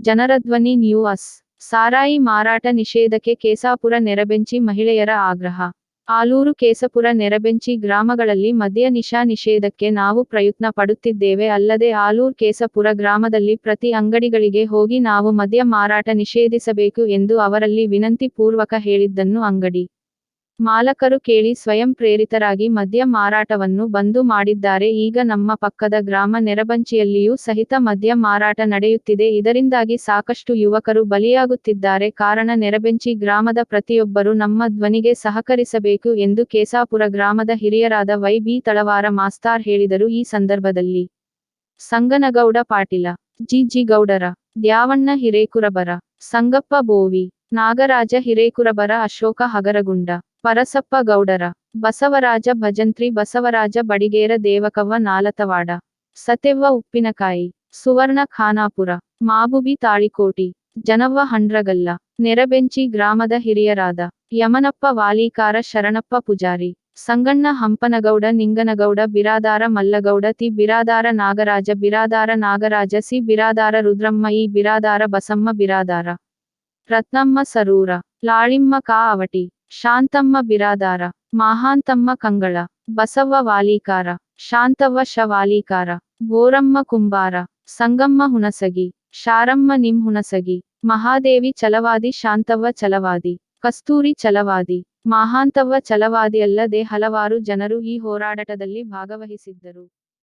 ಜನರ ಧ್ವನಿ ನ್ಯೂಸ್. ಸಾರಾಯಿ ಮಾರಾಟ ನಿಷೇಧಕ್ಕೆ ಕೇಸಾಪುರ ನೆರಬೆಂಚಿ ಮಹಿಳೆಯರ ಆಗ್ರಹ. ಆಲೂರು ಕೇಸಪುರ ನೆರಬೆಂಚಿ ಗ್ರಾಮಗಳಲ್ಲಿ ಮದ್ಯ ನಿಶಾ ನಿಷೇಧಕ್ಕೆ ನಾವು ಪ್ರಯತ್ನ ಪಡುತ್ತಿದ್ದೇವೆ. ಅಲ್ಲದೆ ಆಲೂರ್ ಕೇಸಪುರ ಗ್ರಾಮದಲ್ಲಿ ಪ್ರತಿ ಅಂಗಡಿಗಳಿಗೆ ಹೋಗಿ ನಾವು ಮದ್ಯ ಮಾರಾಟ ನಿಷೇಧಿಸಬೇಕು ಎಂದು ಅವರಲ್ಲಿ ವಿನಂತಿ ಪೂರ್ವಕ ಹೇಳಿದ್ದನ್ನು ಅಂಗಡಿ ಮಾಲಕರು ಕೇಳಿ ಸ್ವಯಂ ಪ್ರೇರಿತರಾಗಿ ಮದ್ಯ ಮಾರಾಟವನ್ನು ಬಂದು ಮಾಡಿದ್ದಾರೆ. ಈಗ ನಮ್ಮ ಪಕ್ಕದ ಗ್ರಾಮ ನೆರಬಂಚಿಯಲ್ಲಿಯೂ ಸಹಿತ ಮದ್ಯ ಮಾರಾಟ ನಡೆಯುತ್ತಿದೆ. ಇದರಿಂದಾಗಿ ಸಾಕಷ್ಟು ಯುವಕರು ಬಲಿಯಾಗುತ್ತಿದ್ದಾರೆ. ಕಾರಣ, ನೆರಬೆಂಚಿ ಗ್ರಾಮದ ಪ್ರತಿಯೊಬ್ಬರು ನಮ್ಮ ಧ್ವನಿಗೆ ಸಹಕರಿಸಬೇಕು ಎಂದು ಕೇಸಾಪುರ ಗ್ರಾಮದ ಹಿರಿಯರಾದ ವೈ ಬಿ ತಳವಾರ ಮಾಸ್ತಾರ್ ಹೇಳಿದರು. ಈ ಸಂದರ್ಭದಲ್ಲಿ ಸಂಗನಗೌಡ ಪಾಟೀಲ ಜಿಜಿ ಗೌಡರ, ದ್ಯಾವಣ್ಣ ಹಿರೇಕುರಬರ, ಸಂಗಪ್ಪ ಬೋವಿ, ನಾಗರಾಜ ಹಿರೇಕುರಬರ, ಅಶೋಕ ಹಗರಗುಂಡ ಪರಸಪ್ಪ ಗೌಡರ, ಬಸವರಾಜ ಭಜಂತ್ರಿ, ಬಸವರಾಜ ಬಡಿಗೇರ, ದೇವಕವ್ವ ನಾಲತವಾಡ ಸತೆವ್ವ ಉಪ್ಪಿನಕಾಯಿ, ಸುವರ್ಣ ಖಾನಾಪುರ, ಮಾಬುಬಿ ತಾಳಿಕೋಟಿ, ಜನವ್ವ ಹಂಡ್ರಗಲ್ಲ, ನೆರಬೆಂಚಿ ಗ್ರಾಮದ ಹಿರಿಯರಾದ, ಯಮನಪ್ಪ ವಾಲೀಕಾರ, ಶರಣಪ್ಪ ಪೂಜಾರಿ, ಸಂಗಣ್ಣ ಹಂಪನಗೌಡ, ನಿಂಗನಗೌಡ, ಬಿರಾದಾರ ಮಲ್ಲಗೌಡ, ತಿ ಬಿರಾದಾರ ನಾಗರಾಜ ಬಿರಾದಾರ ನಾಗರಾಜ, ಸಿ ಬಿರಾದಾರ ರುದ್ರಮ್ಮ ಈ ಬಿರಾದಾರ ಬಸಮ್ಮ ಬಿರಾದಾರ, ರತ್ನಮ್ಮ ಸರೂರ, ಲಾಳಿಮ್ಮ ಕಾ ಅವಟಿ ಶಾಂತಮ್ಮ ಬಿರಾದಾರ, ಮಹಾಂತಮ್ಮ ಕಂಗಳ ಬಸವ್ವ ವಾಲೀಕಾರ, ಶಾಂತವ್ವ ಶ ವಾಲೀಕಾರ ಬೋರಮ್ಮ ಕುಂಬಾರ, ಸಂಗಮ್ಮ ಹುಣಸಗಿ, ಶಾರಮ್ಮ ನಿಮ್ ಹುಣಸಗಿ, ಮಹಾದೇವಿ ಚಲವಾದಿ, ಶಾಂತವ್ವ ಚಲವಾದಿ, ಕಸ್ತೂರಿ ಚಲವಾದಿ, ಮಹಾಂತವ್ವ ಚಲವಾದಿ ಅಲ್ಲದೆ ಹಲವಾರು ಜನರು ಈ ಹೋರಾಟದಲ್ಲಿ ಭಾಗವಹಿಸಿದ್ದರು.